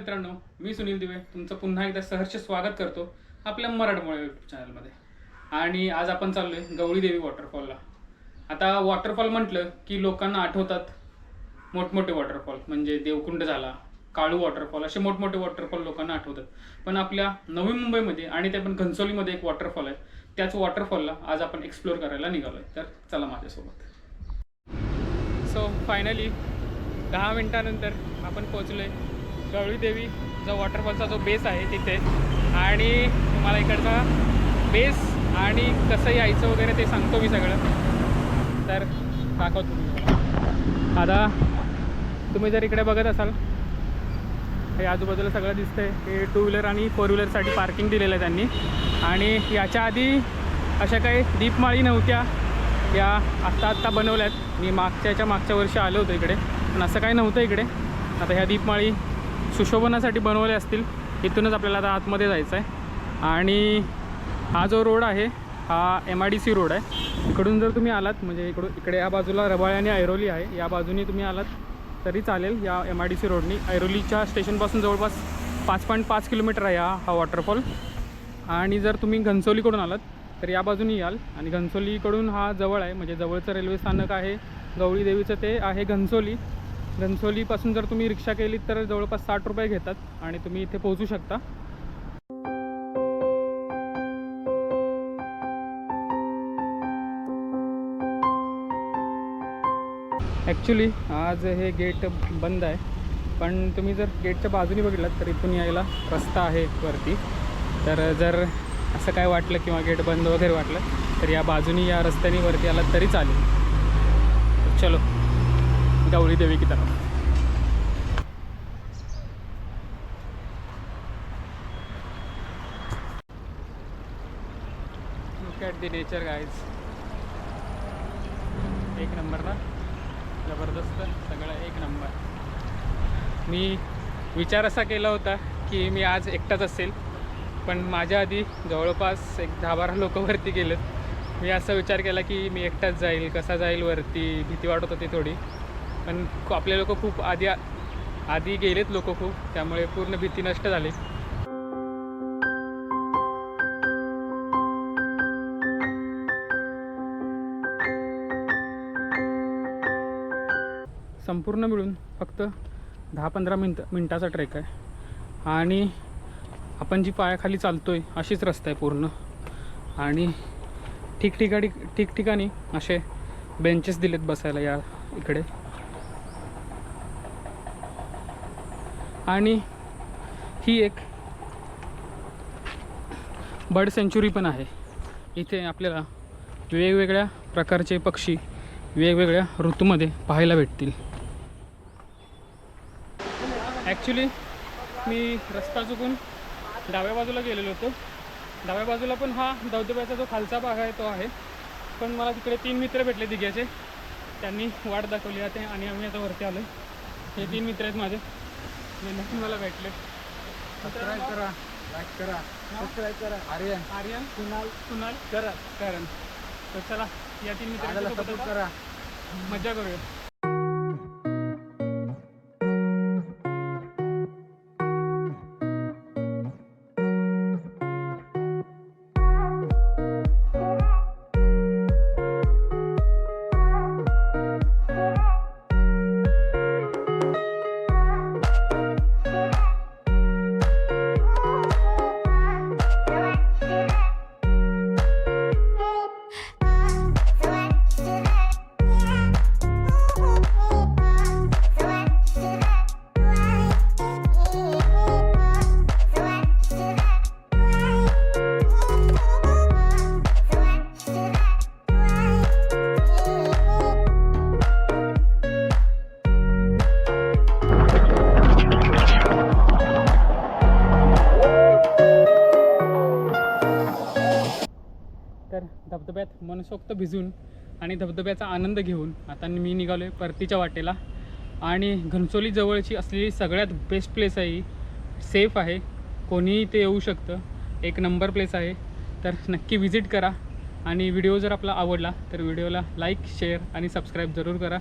मित्रांनो मी सुनील दिवे तुमचं पुन्हा एकदा सहर्ष स्वागत करतो आपल्या मराठमोळ्या यूट्यूब चॅनलमध्ये आणि आज आपण चाललोय गवळी देवी वॉटरफॉलला आता वॉटरफॉल म्हटलं की लोकांना आठवतात मोठमोठे वॉटरफॉल म्हणजे देवकुंड झाला काळू वॉटरफॉल असे मोठमोठे वॉटरफॉल लोकांना आठवतात. पण आपल्या नवी मुंबईमध्ये आणि ते पण घनसोलीमध्ये एक वॉटरफॉल आहे. त्याच वॉटरफॉलला आज आपण एक्सप्लोअर करायला निघालोय. तर चला माझ्यासोबत. सो फायनली दहा मिनटानंतर आपण पोचलोय गवळी जो वॉटरफॉलचा जो बेस आहे तिथे. आणि तुम्हाला इकडचा बेस आणि कसं यायचं वगैरे ते सांगतो मी सगळं. तर दाखवतो तुम्ही आता तुम्ही जर इकडे बघत असाल हे आजूबाजूला सगळं दिसतंय. हे टू व्हीलर आणि फोर व्हीलरसाठी पार्किंग दिलेलं आहे त्यांनी. आणि याच्या आधी अशा काही दीपमाळी नव्हत्या. या आत्ता आत्ता बनवल्यात. मी मागच्याच्या मागच्या वर्षी आलो होतो इकडे. पण असं काही नव्हतं इकडे. आता ह्या दीपमाळी सुशोभनासाठी बनवले असतील इथूनच आपल्याला आता आतमध्ये जायचं आहे. आणि हा जो रोड आहे हा M I D C road आहे. इकडून जर तुम्ही आलात म्हणजे इकडून इकडे या बाजूला रबाळे आणि ऐरोली आहे. या बाजूनी तुम्ही आलात तरी चालेल या एम आय डी सी रोडनी. ऐरोलीच्या स्टेशनपासून जवळपास पाच पॉईंट पाच किलोमीटर आहे हा हा वॉटरफॉल आणि जर तुम्ही घनसोलीकडून आलात तर या बाजूनी याल. आणि घनसोलीकडून हा जवळ आहे म्हणजे जवळचं रेल्वे स्थानक आहे गवळी देवीचं ते आहे घनसोली. घनसोलीपासून जर तुम्ही रिक्षा केलीत तर जवळपास साठ रुपये घेतात आणि तुम्ही इथे पोहोचू शकता. ॲक्च्युली आज हे गेट बंद आहे. पण तुम्ही जर गेटच्या बाजूने बघितलात तर इथून यायला रस्ता आहे वरती. तर जर असं काय वाटलं किंवा गेट बंद वगैरे वाटलं तर या बाजूनी या रस्त्याने वरती आलात तरी चालेल. चलो. गौरी देवी की तरफ ॲट दी नेचर गाईज एक नंबर ना? जबरदस्त. सगळं एक नंबर. मी विचार असा केला होता की मी आज एकटाच असेल पण माझ्या आधी जवळपास एक दहा बारा लोक वरती गेलेत. मी असा विचार केला की मी एकटाच जाईल कसा जाईल वरती? भीती वाटत होती थोडी. पण आपले लोक खूप आधी आधी गेलेत लोक खूप त्यामुळे पूर्ण भीती नष्ट झाली. संपूर्ण मिळून फक्त दहा पंधरा मिनटं मिनटाचा ट्रेक आहे. आणि आपण जी पायाखाली चालतो आहे अशीच रस्ता आहे पूर्ण. आणि ठिकठिकाणी ठिकठिकाणी असे बेंचेस दिलेत बसायला या इकडे. आणि ही एक बर्ड सेंचुरी पण आहे. इथे आपल्याला वेगवेगळ्या प्रकारचे पक्षी वेगवेगळ्या ऋतूमध्ये पाहायला भेटतील. ॲक्च्युली मी रस्ता चुकून डाव्या बाजूला गेलेलो होतो. डाव्या बाजूला पण हा धबधब्याचा जो खालचा भाग आहे तो आहे. पण मला तिकडे तीन मित्र भेटले दिग्याचे. त्यांनी वाट दाखवली आहे आणि आम्ही आता वरती आलो हे तीन मित्र आहेत माझे. हे नक्की मला भेटले. सबस्क्राईब करा लाईक करा सबस्क्राईब करा. आर्यन. आर्यन. कुणाल. कुणाल. करा करण. तर चला या तीन मित्रांसोबत सपोर्ट करा. मजा करूया. धबधब्यात मनसोक्त भिजून आणि धबधब्याचा आनंद घेऊन आता मी निघालो आहे परतीच्या वाटेला. आणि घनसोली जवळची असलेली सगळ्यात बेस्ट प्लेस आहे सेफ आहे. कोणीही ते येऊ शकतं. एक नंबर प्लेस आहे. तर नक्की विजिट करा. आणि व्हिडिओ जर आपला आवडला तर व्हिडिओला लाईक शेअर आणि सबस्क्राईब जरूर करा.